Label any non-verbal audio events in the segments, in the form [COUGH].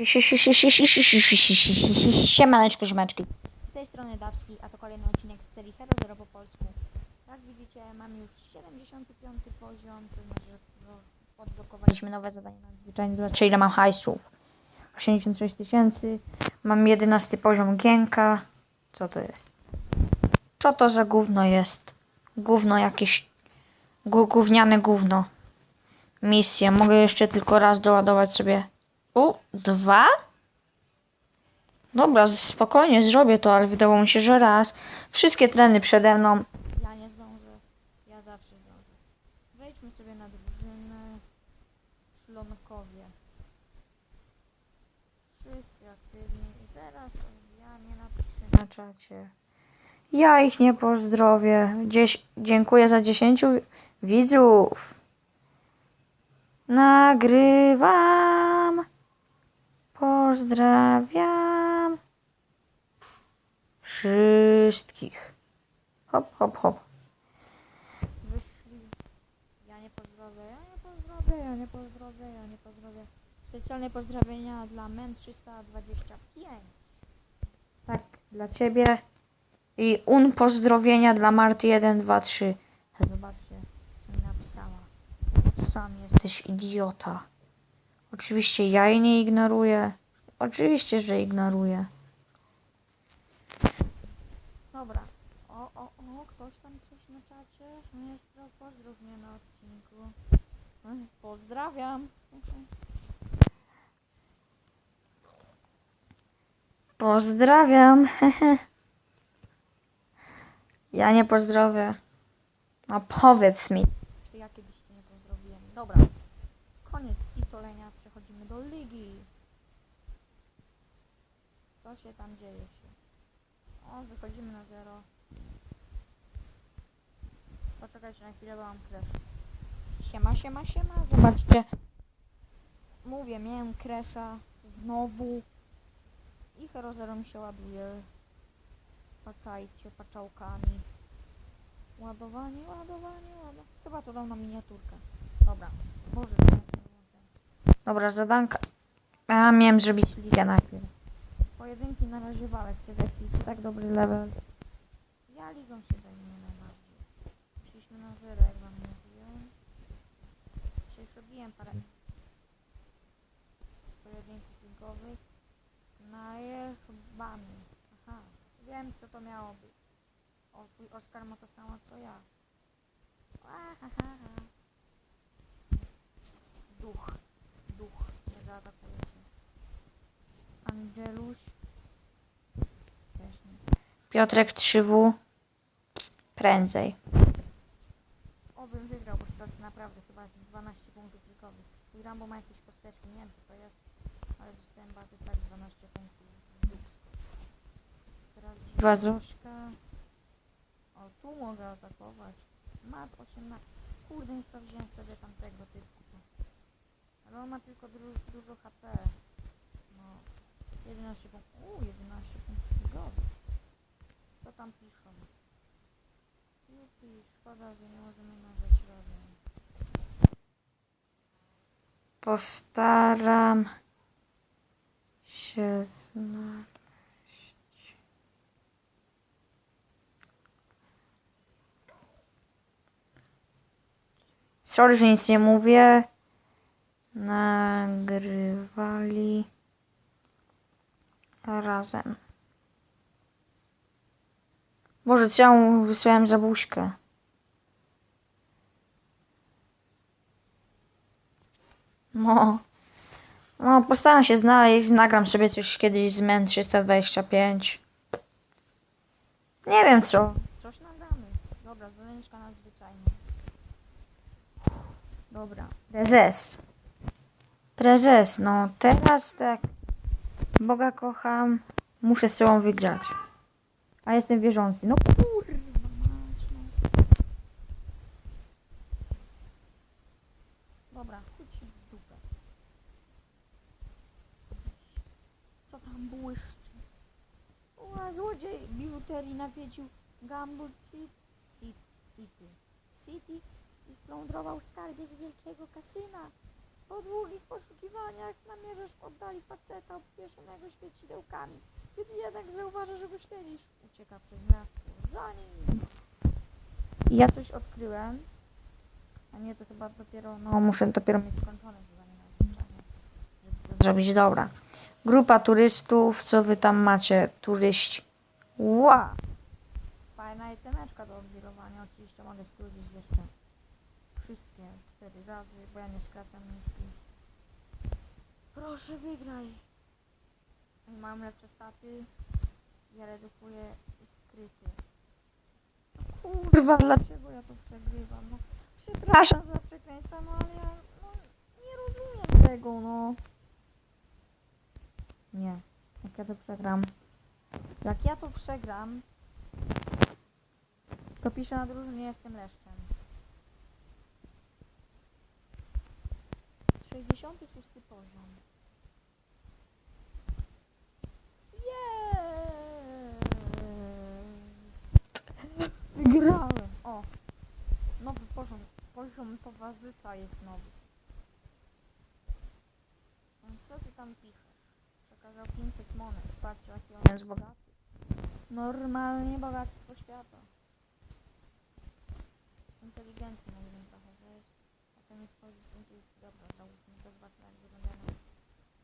[LAUGHS] Siemaneczko, ziomeczki. Z tej strony Dawski, a to kolejny odcinek z serii Hero Zero po polsku. Jak widzicie, mam już 75 poziom, co znaczy, że odblokowaliśmy nowe zadanie nadzwyczajne. Zobaczcie, ile mam hajsów. 86 tysięcy. Mam 11 poziom Gienka. Co to jest? Co to za gówno jest? Gówno jakieś... Gó- gówniane gówno. Misję. Mogę jeszcze tylko raz doładować sobie. U, dwa? Dobra, spokojnie zrobię to, ale wydawało mi się, że raz. Wszystkie treny przede mną. Ja nie zdążę. Ja zawsze zdążę. Wejdźmy sobie na drużynę. Szlonkowie. Wszyscy aktywni. I teraz ja nie napiszę na czacie. Ja ich nie pozdrowię. Dziękuję za 10 wi- widzów. Nagrywam. Pozdrawiam. Wszystkich. Hop, hop, hop. Wyszli. Ja nie pozdrowię, ja nie pozdrowię, ja nie pozdrowię, ja nie pozdrowię. Specjalne pozdrowienia dla MEN 325. Tak, dla ciebie. I un pozdrowienia dla Marty 1, 2, 3. Zobaczcie, co mi napisała. Sam jesteś idiota. Oczywiście ja jej nie ignoruję. Oczywiście, że ignoruję. Dobra. O, o, o, ktoś tam coś na czacie? Miestro, pozdrów mnie na odcinku. Ech, Pozdrawiam. Pozdrawiam. [LAUGHS] Ja nie pozdrowię. No powiedz mi. Ja kiedyś cię nie pozdrowiłem? Dobra. Koniec pitolenia. Przechodzimy do ligi. Co się tam dzieje się? O, wychodzimy na zero. Poczekajcie na chwilę, bo mam crash. Siema, siema, siema. Zobaczcie. Mówię, miałem crasha. Znowu. I Hero Zero mi się ładuje. Patrzajcie, paczałkami. Ładowanie, ładowanie, ładowanie. Chyba to dał na miniaturkę. Dobra. Boże. Dobra, zadanka. A, miałem zrobić ligę najpierw. Pojedynki na razie walę, chcę wetlić tak dobry level. Ja ligą się zajmuję najbardziej. Przyszliśmy na zero, jak wam mówiłem. Już robiłem parę pojedynków ligowych. Na jechbami. Aha, wiem co to miało być. O, twój Oskar ma to samo co ja. Ahaha. Duch. Duch. Nie zaatakuje cię. Angeluś. Piotrek 3W. Prędzej. Obym wygrał, bo stracę naprawdę chyba 12 punktów likowych. Twój Rambo ma jakieś kosteczki, nie wiem co to jest, ale dostałem bardzo tak 12 punktów. Teraz Zośka. O, tu mogę atakować. Mat 18. Kurde, nie sprawdziłem sobie tamtego typu. Ale on ma tylko dru- dużo HP. No, 11 punktów. Uuu, 11 punktów ligowych. Co tam piszą? Jupi, szkoda, że nie możemy nagrać razem. Postaram się znaleźć. Sorry, że nic nie mówię. Nagrywali razem. Boże, co ja mu wysłałem za buźkę? No. No, postaram się znaleźć, nagram sobie coś kiedyś z MEN 325. Nie wiem co. Coś nagramy. Dobra, zadaniczka nadzwyczajna. Dobra. Prezes. Prezes, no teraz tak. Boga kocham. Muszę z tobą wygrać. A jestem wierzący. No kurwa mać, no. Dobra, chodź w dupę. Co tam błyszczy? O, złodziej biżuterii nawiedził Gambut Ci- Ci- City. City i splądrował skarbiec wielkiego kasyna. Po długich poszukiwaniach namierzasz w oddali faceta krokami. Kiedy jednak zauważa, że wyszczelisz, ucieka przez miasto. Za nim! I ja coś odkryłem. A nie, to chyba dopiero, no muszę dopiero mieć skończone zadanie nadzwyczajne, żeby to zrobić. Dobra. Grupa turystów, co wy tam macie? Turyści. Ła! Fajna jedyneczka do odwirowania. Oczywiście mogę skrócić jeszcze wszystkie cztery razy, bo ja nie skracam misji. Proszę wygraj. Mają lepsze staty. Ja redukuję ich kryty. No Kurwa, dlaczego ja to przegrywam? No, przepraszam za przekleństwa, no ale ja no, nie rozumiem tego, no. Nie. Jak ja to przegram. Jak ja to przegram, to piszę na drużynie jestem leszczem. 66 poziom. Jest! Wygrałem! O! Nowy poziom. Poziom towarzystwa jest nowy. No Co ty tam piszesz? Przekazał 500 monet. Patrzcie, jaki on jest bogaty. Normalnie bogactwo świata. Inteligencji mógłbym trochę wejść. Ten jest z intuicji. Dobra, załóżmy to zobaczmy jak wyglądają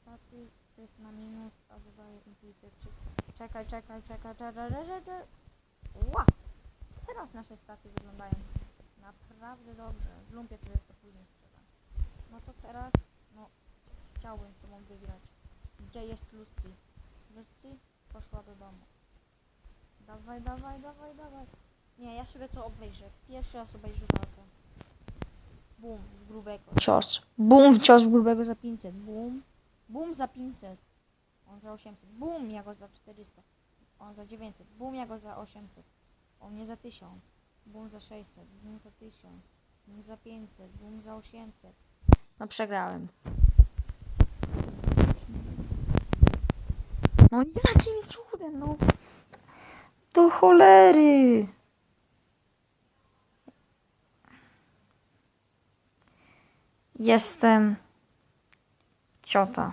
staty. To jest na minus, a dodaje intuicję 3. Czekaj, czekaj, czekaj, czekaj, czekaj, czekaj. Ła! Teraz nasze staty wyglądają naprawdę dobrze. W lumpie sobie to później sprzedam. No to teraz, no, chciałbym z tobą wygrać. Gdzie jest Lucy? Lucy poszła do domu. Dawaj, dawaj, dawaj, dawaj. Nie, ja sobie to obejrzę. Pierwszy raz obejrzę walkę. Bum, w grubego. Cios. Bum, cios w grubego za 500. Bum. Bum za 500. On za 800. Bum, ja go za 400. On za 900. Bum, ja go za 800. On mnie za 1000. Bum za 600. Bum za 1000. Bum za 500. Bum za 800. No przegrałem. No jakim cudem, no. Do cholery. Jestem ciota.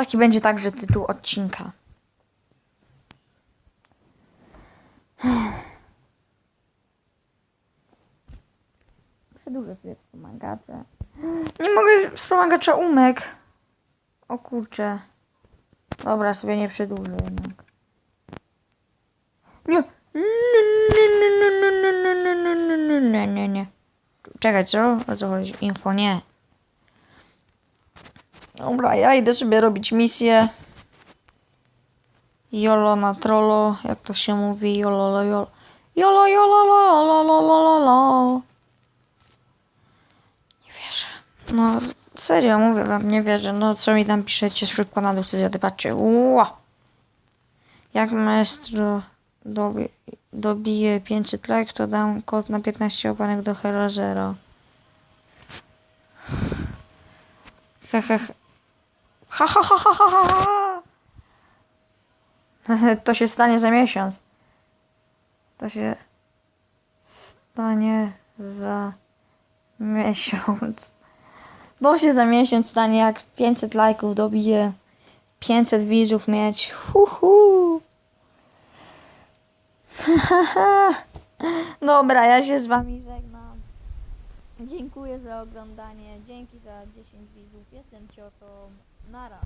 Taki będzie także tytuł odcinka. Przedłużę sobie wspomagacze. Nie mogę wspomagacza umek. O kurczę. Dobra, sobie nie przedłużę jednak. Nie. Nie, nie, nie. Czekaj, co? O co chodzi? Info nie. Dobra, ja idę sobie robić misję. Jolo na trollo, jak to się mówi, jolo, lo, jolo. Jolo, jolo, lo, lo, lo, lo. Nie wierzę. No, serio, mówię wam, nie wierzę. No, co mi tam piszecie szybko na dół, zjady, patrzcie. Ła! Jak maestro dobi dobije 500 like, to dam kod na 15 opanek do Hero Zero. He, he, he. Ha, ha, ha, ha, ha, ha. [LAUGHS] To się stanie za miesiąc. To się stanie za miesiąc. To się za miesiąc stanie, jak 500 lajków dobije, 500 widzów mieć. Hu, hu. [LAUGHS] Dobra, ja się z wami żegnam. Dziękuję za oglądanie. Dzięki za 10 widzów. Jestem ciotą. Nara.